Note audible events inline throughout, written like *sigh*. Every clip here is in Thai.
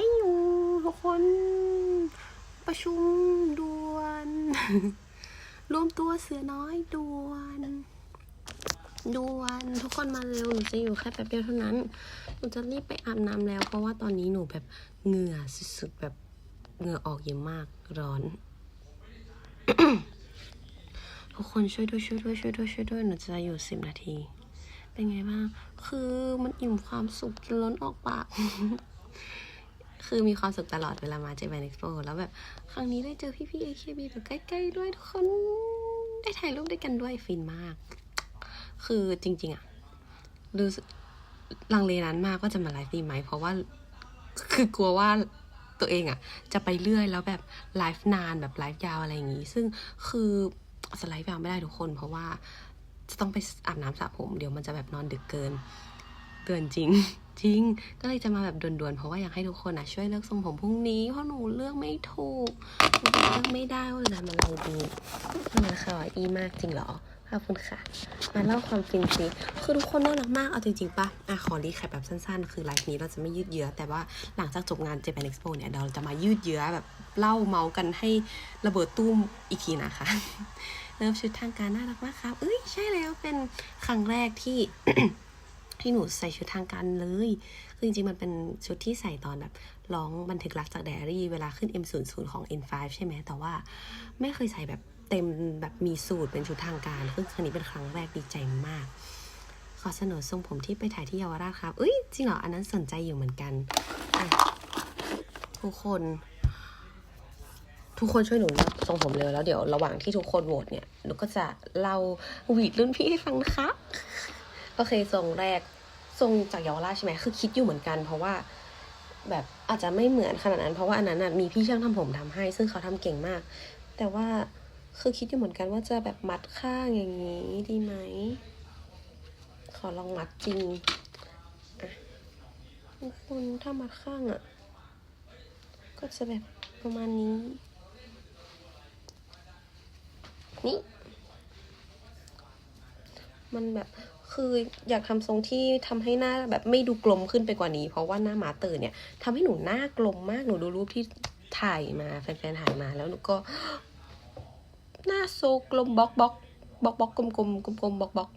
ให้อยู่ทุกคนประชุมด่วน รวมตัวเสือน้อยด่วนด่วนทุกคนมาเร็วหนูจะอยู่แค่แป๊บเดียวเท่านั้นหนูจะรีบไปอาบน้ำแล้ว เพราะว่าตอนนี้หนูแบบเหงื่อสุดๆแบบเหงื่อออกเยอะมากร้อน ทุกคนช่วยด้วยช่วยด้วยช่วยด้วยช่วยด้วยหนูจะอยู่สิบนาที เป็นไงบ้าง คือมันอิ่มความสุขจนล้นออกปาก คือมีความสุขตลอดเวลามาเจแปนเอ็กซ์โปแล้วแบบครั้งนี้ได้เจอพี่พี่เอเคบีแบบใกล้ๆด้วยทุกคน ได้ถ่ายรูปด้วยกันด้วยฟินมาก คือจริง ๆอะรู้สึกลังเลนั้นมากว่าจะมาไลฟ์ดีไหม เพราะว่าคือกลัวว่าตัวเองอะจะไปเรื่อยแล้วแบบไลฟ์นานแบบไลฟ์ยาวอะไรอย่างงี้ ซึ่งคือสไลฟ์ยาวไม่ได้ทุกคน เพราะว่าจะต้องไปอาบน้ำสระผม เดี๋ยวมันจะแบบนอนดึกเกิน เกินจริง จริง ก็เลยจะมาแบบด่วนๆ เพราะว่าอยากให้ทุกคนอะช่วยเลือกทรงผมพรุ่งนี้ เพราะหนูเลือกไม่ถูกหนูเลือกไม่ได้ว่าจะทำอะไรดีทำไมค่ะอีมากจริงเหรอขอบคุณค่ะ มาเล่าความฟินซิคือทุกคนน่ารักมาก เอาจริงๆปะอะ ขอรีแคปแบบสั้นๆ คือไลฟ์นี้เราจะไม่ยืดเยื้อ แต่ว่าหลังจากจบงาน Japan Expo เนี่ย เราจะมายืดเยื้อแบบเล่าเมาส์กันให้ระเบิดตุ้มอีกทีนะคะ เริ่มชุดทางการน่ารักมากครับ เอ้ย ใช่แล้ว เป็นครั้งแรกที่ ที่หนูใส่ชุดทางการเลย คือจริงๆ มันเป็นชุดที่ใส่ตอนแบบร้องบันทึกรักจากไดอารี่ เวลาขึ้น M00 ของ N5 ใช่ไหม แต่ว่าไม่เคยใส่แบบเต็มแบบมีสูตรเป็นชุดทางการซึ่งครั้งนี้เป็นครั้งแรกดีใจมาก ขอเสนอทรงผมที่ไปถ่ายที่เยาวราชครับเอ้ยจริงเหรอ อันนั้นสนใจอยู่เหมือนกัน ทุกคน ทุกคนช่วยหนูเลือกทรงผมเร็วแล้วเดี๋ยวระหว่างที่ทุกคนโหวตเนี่ยหนูก็จะเล่าหวีดรุ่นพี่ให้ฟังนะคะ โอเคทรงแรกทรงจากเยาวราชใช่ไหมคือคิดอยู่เหมือนกัน เพราะว่าแบบอาจจะไม่เหมือนขนาดนั้น เพราะว่าอันนั้นน่ะมีพี่ช่างทำผมทำให้ ซึ่งเขาทำเก่งมาก แต่ว่าคือคิดอยู่เหมือนกันว่าจะแบบมัดข้างอย่างนี้ดีไหม ขอลองมัดจริงอะทุกคนถ้ามัดข้างอะ ก็จะแบบประมาณนี้ นี่ มันแบบ คืออยากทำทรงที่ทำให้หน้าแบบไม่ดูกลมขึ้นไปกว่านี้ เพราะว่าหน้าหมาตื่นเนี่ย ทำให้หนูหน้ากลมมากหนูดูรูปที่ถ่ายมาแฟนๆถ่ายมาแล้วหนูก็ หน้าโซกลมบล็อกบล็อกบล็อกบล็อกกลมกลมกลมกลมบล็อกบล็อก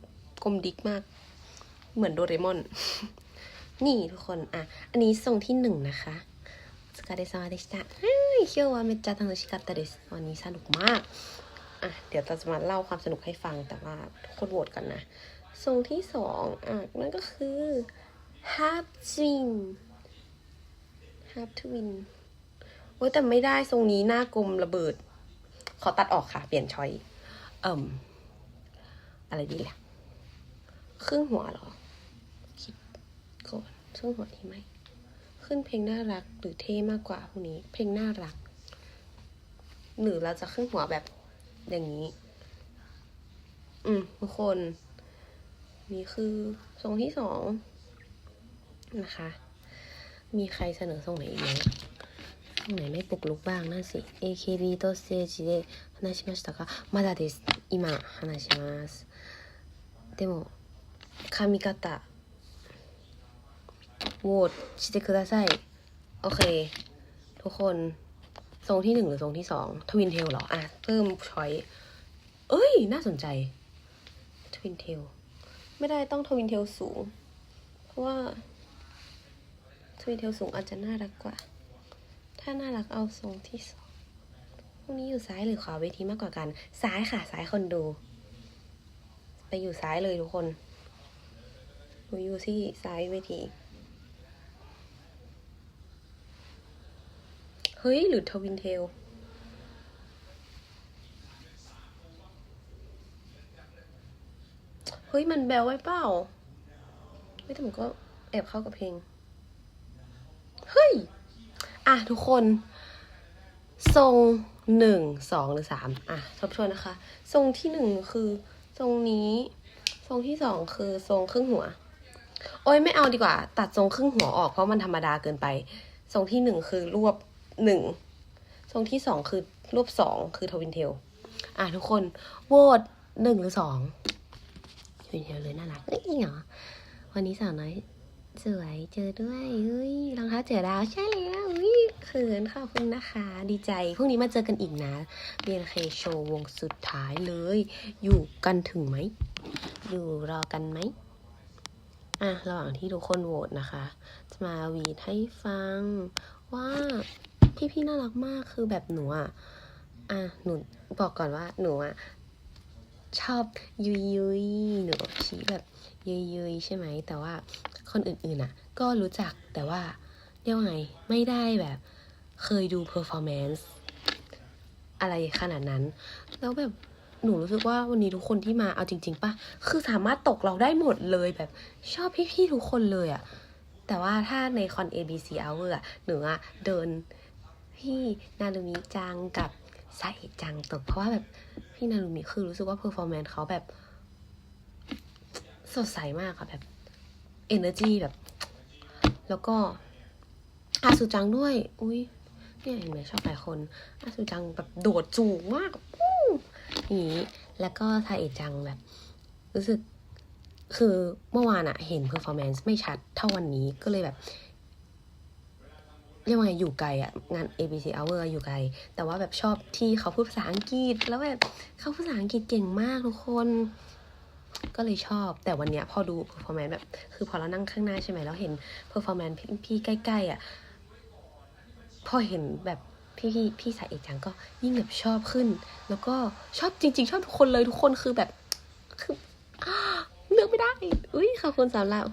กลมดิกมาก เหมือนโดเรมอน นี่ทุกคนอะ อันนี้ทรงที่หนึ่งนะคะสกาเดซาเดชิตะเคียวว่าเมจ่าทังโนชิกาตาเดสวันนี้สนุกมากอะเดี๋ยวเราจะมาเล่าความสนุกให้ฟังแต่ว่าทุกคนโหวตกันนะ ทรงที่สองอะนั่นก็คือ half twin half twin โอ้ยแต่ไม่ได้ทรงนี้หน้ากลมระเบิด ขอตัดออกค่ะ เปลี่ยนช้อยเอิ่มอะไรดีล่ะ ครึ่งหัวหรอ คิดก่อนครึ่งหัวดีไหม ขึ้นเพลงน่ารักหรือเท่มากกว่าพวกนี้ เพลงน่ารัก หรือเราจะครึ่งหัวแบบอย่างนี้ อืมทุกคน นี่คือทรงที่สองนะคะ มีใครเสนอทรงไหนอีกไหมทรงไหนไม่ปลุกลุกบ้างนั่นสิ AKB とステージで話しましたかまだです今話しますでも髪型โหวตしてくださいโอเค ทุกคน ทรงที่หนึ่งหรือทรงที่สองทวินเทลเหรอ อ่ะ เพิ่มช้อย เอ้ย น่าสนใจทวินเทล ไม่ได้ต้องทวินเทลสูง เพราะว่าทวินเทลสูงอาจจะน่ารักกว่า ถ้าน่ารักเอาทรงที่สองพวกนี้อยู่ซ้ายหรือขวาเวทีมากกว่ากัน ซ้ายค่ะซ้ายคนดู ไปอยู่ซ้ายเลยทุกคนหนูอยู่ที่ซ้ายเวทีเฮ้ยหรือทวินเทล เฮ้ยมันแบลไว้เปล่าเฮ้ยแต่มันก็แอบเข้ากับเพลง เฮ้ย อะทุกคน ทรงหนึ่งสองหรือสามอะทบทวนนะคะ ทรงที่หนึ่งคือ ทรงนี้ ทรงที่สองคือทรงครึ่งหัว โอ้ยไม่เอาดีกว่า ตัดทรงครึ่งหัวออกเพราะมันธรรมดาเกินไป ทรงที่หนึ่งคือรวบหนึ่งทรงที่สองคือรวบสองคือทวินเทล อะทุกคนโหวตหนึ่งหรือสอง ทวินเทลเลยน่ารักเอ้ยจริงเหรอวันนี้สาวน้อยสวยเจอด้วยเฮ้ยรองเท้าเจอดาวใช่แล้วเฮ้เขินขอบคุณนะคะ ดีใจพรุ่งนี้มาเจอกันอีกนะ BNK โชว์วงสุดท้ายเลย อยู่กันถึงไหม อยู่รอกันไหมอะระหว่างที่ทุกคนโหวตนะคะ จะมาวีดให้ฟังว่าพี่ๆน่ารักมากคือแบบหนูอะอะหนูบอกก่อนว่าหนูอะ ชอบยุยยุยหนูชี้แบบยุยยุยใช่ไหม แต่ว่าคนอื่นๆอะ ก็รู้จักแต่ว่าเรียกว่าไงไม่ได้แบบ เคยดูเพอร์ฟอร์แมนซ์อะไรขนาดนั้น แล้วแบบหนูรู้สึกว่าวันนี้ทุกคนที่มาเอาจริง ๆปะคือสามารถตกเราได้หมดเลยแบบชอบพี่ๆทุกคนเลยอะแต่ว่าถ้าในคอน ABC Hour อะหนูอะเดินพี่นารุมิจังกับไซจังตกเพราะว่าแบบ พี่นารุมิคือรู้สึกว่าเพอร์ฟอร์แมนซ์เขาแบบ สดใสมากอะแบบ energy แบบ แล้วก็อาสุจังด้วย อุ้ยเนี่ยเห็นไหมชอบหลายคนอาสุจังแบบโดดจูงมากอู้อย่างนี้ แล้วก็ทาเอจังแบบ รู้สึกคือเมื่อวานอะเห็นเพอร์ฟอร์แมนซ์ไม่ชัดเท่าวันนี้ก็เลยแบบ เรียกว่าไงอยู่ไกลอะงาน ABC Hour อยู่ไกล แต่ว่าแบบชอบที่เขาพูดภาษาอังกฤษ แล้วแบบเขาพูดภาษาอังกฤษเก่งมากทุกคน ก็เลยชอบแต่วันเนี้ยพอดู performance แบบคือพอเรานั่งข้างหน้าใช่ไหมแล้วเห็น performance พี่ใกล้ๆอะพอเห็นแบบพี่พี่พี่สายเอกจังก็ยิ่งแบบชอบขึ้น แล้วก็ชอบจริง ๆ ชอบทุกคนเลยทุกคนคือแบบคือเลือกไม่ได้ อุ้ยขอบคุณสำหรับ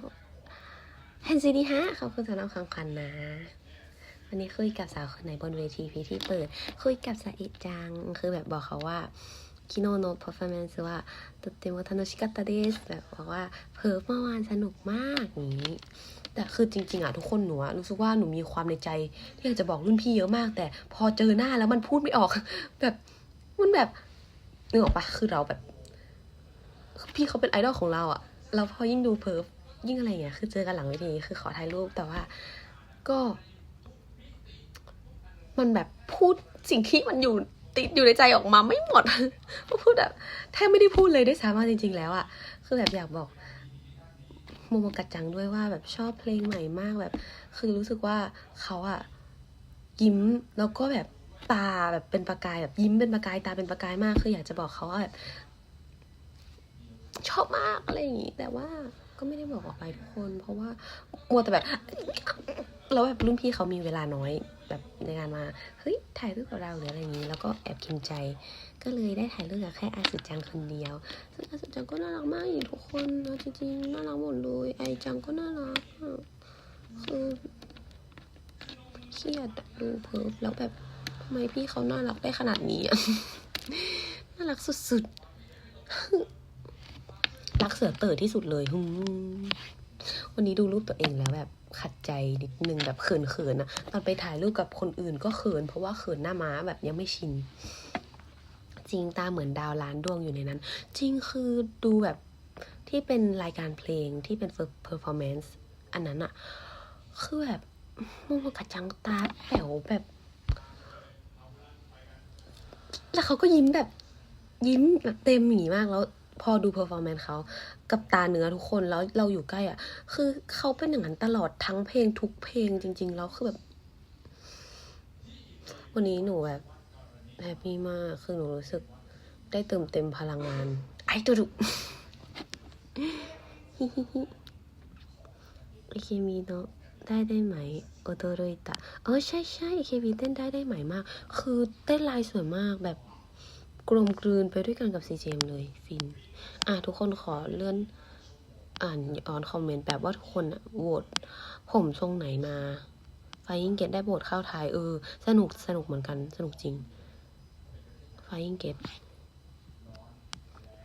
แฮนซีดีฮะขอบคุณสำหรับคำคันนะ วันนี้คุยกับสาวคนไหนบนเวทีพีที่เปิด คุยกับสายเอกจัง คือแบบบอกเขาว่าคิโนโน performance ว่าとっても楽しかったですแบบบอกว่าเพิร์ฟเมื่อวานสนุกมากอย่างนี้ แต่คือจริง ๆอ่ะทุกคนหนูอะรู้สึกว่าหนูมีความในใจที่อยากจะบอกรุ่นพี่เยอะมาก แต่พอเจอหน้าแล้วมันพูดไม่ออก แบบมันแบบนึกออกปะคือเราแบบ พี่เขาเป็นไอดอลของเราอะเราพอยิ่งดูเพิร์ฟยิ่งอะไรเงี้ยคือเจอกันหลังเวทีคือขอถ่ายรูปแต่ว่าก็ มันแบบพูดสิ่งที่มันอยู่ติดอยู่ในใจออกมาไม่หมดก็พูดแบบแทบไม่ได้พูดเลยได้วยซ้ำว่าจริง ๆ แล้วอะคือแบบอยากบอกโมโมกัดจังด้วยว่าแบบชอบเพลงใหม่มากแบบ คือรู้สึกว่าเขาอะยิ้มแล้วก็แบบตาแบบเป็นประกายแบบยิ้มเป็นประกายตาเป็นประกายมาก คืออยากจะบอกเขาว่าแบบชอบมากอะไรอย่างงี้ แต่ว่าก็ไม่ได้บอกออกไปทุกคน เพราะว่ามัวแต่แบบแล้วแบบรุ่นพี่เขามีเวลาน้อย แบบในการมาเฮ้ยถ่ายรูปกับเราหรืออะไรอย่างนี้ แล้วก็แอบคินใจ ก็เลยได้ถ่ายรูปกับแค่อาสุจังคนเดียวซึ่งอาสุจังก็น่ารักมากอีกทุกคนนะจริงๆน่ารักหมดเลยไอจังก็น่ารักคือเครียดดูเพิร์ฟแล้วแบบทำไมพี่เขาน่ารักได้ขนาดนี้น่ารักสุดๆรักเสือเต๋อที่สุดเลยฮึวันนี้ดูรูปตัวเองแล้วแบบ ขัดใจนิดนึงแบบเขินๆนะตอนไปถ่ายรูปกับคนอื่นก็เขิน เพราะว่าเขินหน้าม้าแบบยังไม่ชิน จริงตาเหมือนดาวล้านดวงอยู่ในนั้น จริงคือดูแบบที่เป็นรายการเพลงที่เป็นเพอร์ฟอร์แมนซ์อันนั้นอะคือแบบมุมกระจังตาแป๋วแบบ แล้วเขาก็ยิ้มแบบยิ้มแบบเต็มหมีมากแล้ว พอดูเพอร์ฟอร์แมนซ์เขากับตาเนื้อทุกคนแล้วเราอยู่ใกล้อะ คือเขาเป็นอย่างนั้นตลอดทั้งเพลงทุกเพลงจริง ๆ แล้วคือแบบ วันนี้หนูแบบแฮปปี้มากคือหนูรู้สึกได้เติมเต็มพลังงาน ไอตัวดุฮิฮิฮิไอเคมีเนาะได้ได้ไหมโอโตโรยตะเออใช่ใช่เคมีเต้นได้ได้ไหมมาก คือเต้นลายสวยมากแบบ กลมกลืนไปด้วยกันกับซีเจมเลยฟิน อะทุกคนขอเลื่อนอ่านออนคอมเมนต์แบบว่าทุกคนอะโหวตผมทรงไหนมา ไฟยิงเกตได้โหวตเข้าทายเออ สนุกสนุกเหมือนกันสนุกจริง ไฟยิงเกต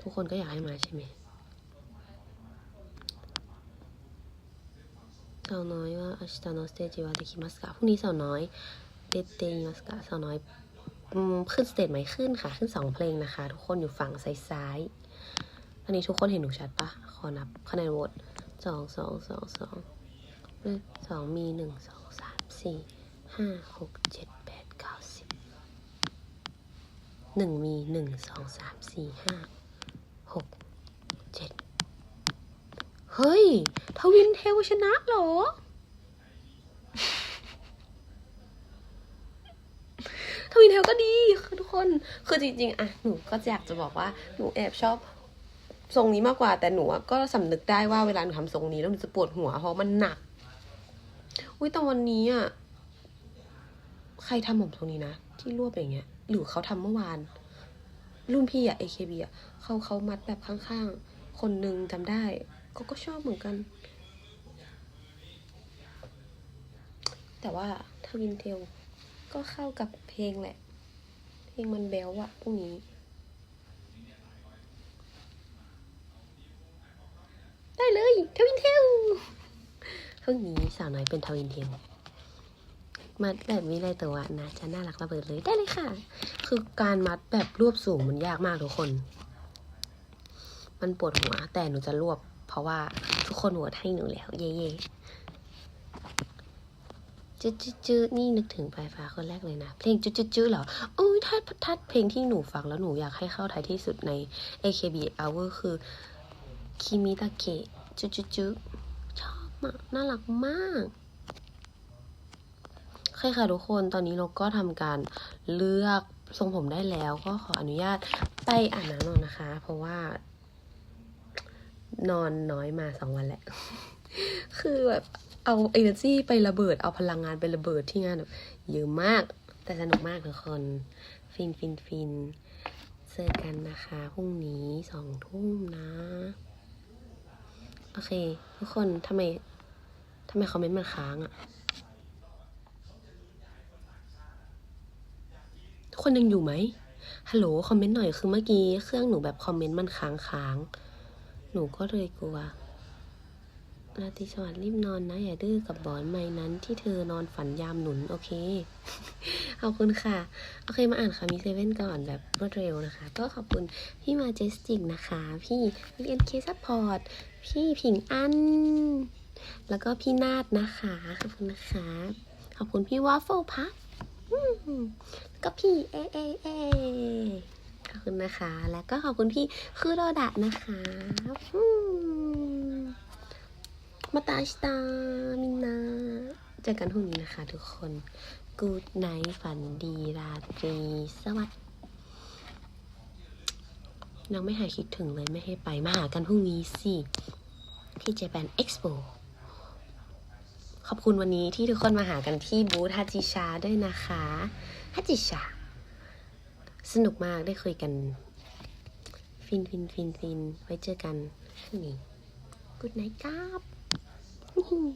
ทุกคนก็อยากให้มาใช่ไหมสาวน้อยว่าอาชิตาโนสเตจิวาได้คิมัสกะพรุ่งนี้สาวน้อยเดเตยิมัสกะสาวน้อย ขึ้นสเตจไหมขึ้นค่ะ ขึ้นสองเพลงนะคะ ทุกคนอยู่ฝั่งซ้ายๆอันนี้ทุกคนเห็นหนูชัดปะขอนับคะแนนโหวตสองสองสองสองสองมีหนึ่งสองสามสี่ห้าหกเจ็ดแปดเก้าสิบหนึ่งมีหนึ่งสองสามสี่ห้าหกเจ็ดเฮ้ย ทวินเทลชนะเหรอ ทวินเทลก็ดีคือทุกคน คือจริงๆอะหนูก็อยากจะบอกว่าหนูแอบชอบทรงนี้มากกว่า แต่หนูก็สำนึกได้ว่าเวลาหนูทำทรงนี้แล้วหนูจะปวดหัวเพราะมันหนัก อุ้ยแต่วันนี้อะใครทำผมทรงนี้นะที่รวบอย่างเงี้ย หรือเขาทำเมื่อวาน รุ่นพี่อะ AKB อะเขาเขามัดแบบข้างๆ คนหนึ่งจำได้เขาก็ชอบเหมือนกัน แต่ว่าทวินเทล ก็เข้ากับเพลงแหละ เพลงมันแบลอะพวกนี้ได้เลยทวินเทลพรุ่งนี้สาวน้อยเป็นทวินเทลมัดแบบวิไลตัวนะจะน่ารักระเบิดเลยได้เลยค่ะ คือการมัดแบบรวบสูงมันยากมากทุกคน มันปวดหัวแต่หนูจะรวบ เพราะว่าทุกคนโหวตให้หนูแล้ว เย่เย่ จืดจืดจืดนี่นึกถึงปลายฟ้าคนแรกเลยนะ เพลงจืดจืดจืดเหรอโอ้ยถ้าถ้าเพลงที่หนูฟังแล้วหนูอยากให้เข้าท้ายที่สุดใน AKB Hour คือคิมิตาเกะจืดจืดจืดชอบมากน่ารักมากโอเคค่ะทุกคนตอนนี้เราก็ทำการเลือกทรงผมได้แล้ว ก็ขออนุญาตไปอาบน้ำนอนนะคะ เพราะว่านอนน้อยมาสองวันแหละ คือแบบเอาเอเนอร์จีไประเบิด เอาพลังงานไประเบิดที่งานแบบเยอะมาก แต่สนุกมากทุกคน ฟินฟินฟินเจอกันนะคะพรุ่งนี้สองทุ่มนะ โอเค ทุกคนทำไมทำไมคอมเมนต์มันค้างอะทุกคนยังอยู่ไหมฮัลโหลคอมเมนต์หน่อยคือเมื่อกี้เครื่องหนูแบบคอมเมนต์มันค้างค้างหนูก็เลยกลัว ราตรีสวัสดิ์รีบนอนนะ อย่าดื้อกับบอนไม้นั้น ที่เธอนอนฝันยามหนุน โอเค ขอบคุณค่ะ โอเคมาอ่านคามิเซเว่นก่อนแบบรวดเร็วนะคะ ก็ขอบคุณพี่มาเจสติกนะคะ พี่วีเอ็นเคซัพพอร์ต พี่ผิงอัน แล้วก็พี่นาดนะคะ ขอบคุณนะคะ ขอบคุณพี่วาฟเฟิลพัทแล้วก็พี่เอเอเอขอบคุณนะคะ แล้วก็ขอบคุณพี่คือโรดะนะคะ มาตาชิตา มินนาเจอกันพรุ่งนี้นะคะทุกคน Good night ฝันดีราตรี สวัสดิ์น้องไม่หายคิดถึงเลยไม่ให้ไป มาหากันพรุ่งนี้สิที่ Japan Expo ขอบคุณวันนี้ที่ทุกคนมาหากันที่บูธฮาจิชาด้วยนะคะฮาจิชา สนุกมากได้คุยกัน ฟินฟินฟินฟินไว้เจอกันพรุ่งนี้ Good night ครับ 呼 *laughs* 呼